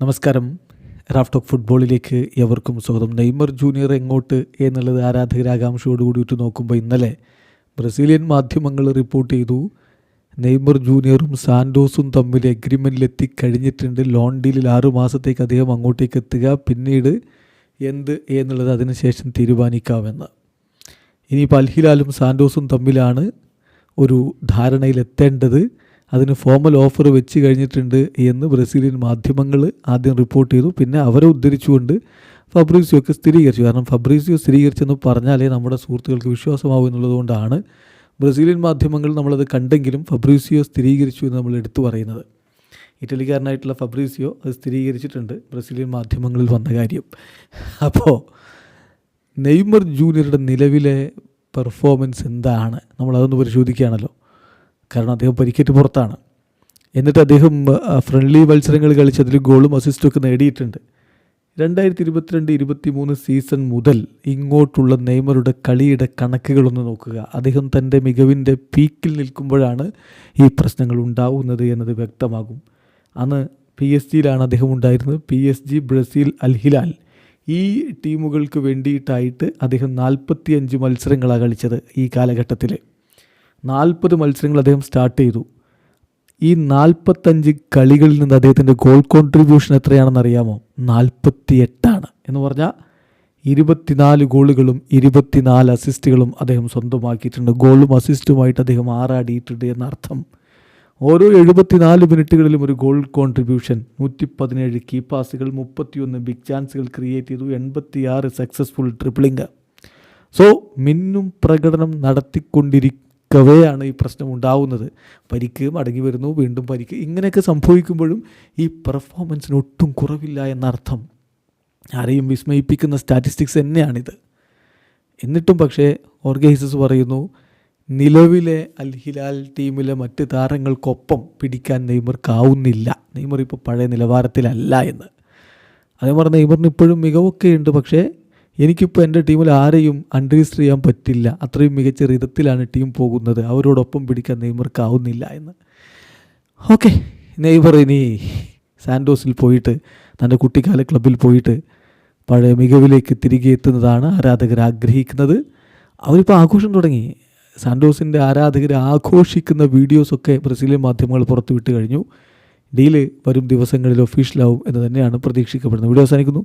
നമസ്കാരം. റാഫ്റ്റോക്ക് ഫുട്ബോളിലേക്ക് എവർക്കും സ്വാഗതം. നെയ്മർ ജൂനിയർ എങ്ങോട്ട് എന്നുള്ളത് ആരാധകർ ഇട്ട് നോക്കുമ്പോൾ ഇന്നലെ ബ്രസീലിയൻ മാധ്യമങ്ങൾ റിപ്പോർട്ട് ചെയ്തു. നെയ്മർ ജൂനിയറും സാൻഡോസും തമ്മിൽ എഗ്രിമെന്റിലെത്തി കഴിഞ്ഞിട്ടുണ്ട്. ലോൺ ഡീലിൽ ആറു മാസത്തേക്ക് അദ്ദേഹം അങ്ങോട്ടേക്ക് എത്തുക പിന്നീട് എന്ത് എന്നുള്ളത് അതിനുശേഷം തീരുമാനിക്കാമെന്ന്. ഇനിയിപ്പോൾ അൽഹിലാലും സാൻഡോസും തമ്മിലാണ് ഒരു ധാരണയിലെത്തേണ്ടത്. അതിന് ഫോമൽ ഓഫർ വെച്ച് കഴിഞ്ഞിട്ടുണ്ട് എന്ന് ബ്രസീലിയൻ മാധ്യമങ്ങൾ ആദ്യം റിപ്പോർട്ട് ചെയ്തു. പിന്നെ അവരെ ഉദ്ധരിച്ചുകൊണ്ട് ഫബ്രീസിയോ ഒക്കെ സ്ഥിരീകരിച്ചു. കാരണം ഫബ്രീസിയോ സ്ഥിരീകരിച്ചെന്ന് പറഞ്ഞാലേ നമ്മുടെ സുഹൃത്തുക്കൾക്ക് വിശ്വാസമാവും എന്നുള്ളതുകൊണ്ടാണ് ബ്രസീലിയൻ മാധ്യമങ്ങൾ നമ്മളത് കണ്ടെങ്കിലും ഫബ്രീസിയോ സ്ഥിരീകരിച്ചു എന്ന് നമ്മൾ എടുത്തു പറയുന്നത്. ഇറ്റലിക്കാരനായിട്ടുള്ള ഫബ്രീസിയോ അത് സ്ഥിരീകരിച്ചിട്ടുണ്ട്. ബ്രസീലിയൻ മാധ്യമങ്ങളിൽ വന്ന കാര്യം. അപ്പോൾ നെയ്മർ ജൂനിയറുടെ നിലവിലെ പെർഫോമൻസ് എന്താണ്? നമ്മളതൊന്ന് പരിശോധിക്കുകയാണല്ലോ. കാരണം അദ്ദേഹം പരിക്കേറ്റ് പുറത്താണ്. എന്നിട്ട് അദ്ദേഹം ഫ്രണ്ട്ലി മത്സരങ്ങൾ കളിച്ചതിൽ ഗോളും അസിസ്റ്റും ഒക്കെ നേടിയിട്ടുണ്ട്. രണ്ടായിരത്തി ഇരുപത്തിരണ്ട് ഇരുപത്തി മൂന്ന് സീസൺ മുതൽ ഇങ്ങോട്ടുള്ള നെയ്മറുടെ കളിയുടെ കണക്കുകളൊന്ന് നോക്കുക. അദ്ദേഹം തന്റെ മികവിന്റെ പീക്കിൽ നിൽക്കുമ്പോഴാണ് ഈ പ്രശ്നങ്ങൾ ഉണ്ടാവുന്നത് എന്നത് വ്യക്തമാകും. അന്ന് പി എസ് ജിയിലാണ് അദ്ദേഹം ഉണ്ടായിരുന്നത്. P S G Brazil Al Hilal ഈ ടീമുകൾക്ക് വേണ്ടിയിട്ടായിട്ട് അദ്ദേഹം നാൽപ്പത്തി അഞ്ച് മത്സരങ്ങളാണ് കളിച്ചത് ഈ കാലഘട്ടത്തിൽ നാൽപ്പത് മത്സരങ്ങൾ അദ്ദേഹം സ്റ്റാർട്ട് ചെയ്തു. ഈ നാൽപ്പത്തഞ്ച് കളികളിൽ നിന്ന് അദ്ദേഹത്തിന്റെ ഗോൾ കോൺട്രിബ്യൂഷൻ എത്രയാണെന്ന് അറിയാമോ? നാൽപ്പത്തി എട്ടാണ് എന്ന് പറഞ്ഞാൽ ഇരുപത്തിനാല് ഗോളുകളും ഇരുപത്തിനാല് അസിസ്റ്റുകളും അദ്ദേഹം സ്വന്തമാക്കിയിട്ടുണ്ട്. ഗോളും അസിസ്റ്റുമായിട്ട് അദ്ദേഹം ആറാടിയിട്ടുണ്ട് എന്നർത്ഥം. ഓരോ എഴുപത്തിനാല് മിനിറ്റുകളിലും ഒരു ഗോൾ കോൺട്രിബ്യൂഷൻ നൂറ്റി പതിനേഴ് കീ പാസുകൾ മുപ്പത്തിയൊന്ന് ബിഗ് ചാൻസുകൾ ക്രിയേറ്റ് ചെയ്തു എൺപത്തിയാറ് സക്സസ്ഫുൾ ട്രിപ്പിളിങ് സോ മിന്നും പ്രകടനം നടത്തിക്കൊണ്ടിരിക്കവെയാണ് ഈ പ്രശ്നം ഉണ്ടാവുന്നത്. പരിക്ക് മടങ്ങി വരുന്നു വീണ്ടും പരിക്ക്. ഇങ്ങനെയൊക്കെ സംഭവിക്കുമ്പോഴും ഈ പെർഫോമൻസിന് ഒട്ടും കുറവില്ല എന്നർത്ഥം. ആരെയും വിസ്മയിപ്പിക്കുന്ന സ്റ്റാറ്റിസ്റ്റിക്സ് തന്നെയാണിത്. എന്നിട്ടും പക്ഷേ ഓർഗൈസസ് പറയുന്നു നിലവിലെ അൽ ഹിലാൽ ടീമിലെ മറ്റ് താരങ്ങൾക്കൊപ്പം പിടിക്കാൻ നെയ്മർക്കാവുന്നില്ല. നെയ്മർ ഇപ്പോൾ പഴയ നിലവാരത്തിലല്ല എന്ന്. അതേപോലെ നെയ്മറിന് ഇപ്പോഴും മികവൊക്കെ ഉണ്ട് പക്ഷേ എനിക്കിപ്പോൾ എന്റെ ടീമിൽ ആരെയും അൺരജിസ്റ്റർ ചെയ്യാൻ പറ്റില്ല. അത്രയും മികച്ച രീതിയിലാണ് ടീം പോകുന്നത്. അവരോടൊപ്പം പിടിക്കാൻ നെയ്മർക്കാവുന്നില്ല എന്ന്. ഓക്കെ നെയ്മർ ഇനി സാൻഡോസിൽ പോയിട്ട് തന്റെ കുട്ടിക്കാല ക്ലബിൽ പോയിട്ട് പഴയ മികവിലേക്ക് തിരികെ എത്തുന്നതാണ് ആരാധകർ ആഗ്രഹിക്കുന്നത്. അവരിപ്പോൾ ആഘോഷം തുടങ്ങി. സാൻഡോസിന്റെ ആരാധകർ ആഘോഷിക്കുന്ന വീഡിയോസൊക്കെ ബ്രസീലിയൻ മാധ്യമങ്ങൾ പുറത്തുവിട്ട് കഴിഞ്ഞു. ഡീൽ വരും ദിവസങ്ങളിൽ ഒഫീഷ്യലാവും എന്ന് തന്നെയാണ് പ്രതീക്ഷിക്കപ്പെടുന്നത്. വീഡിയോ അവസാനിക്കുന്നു.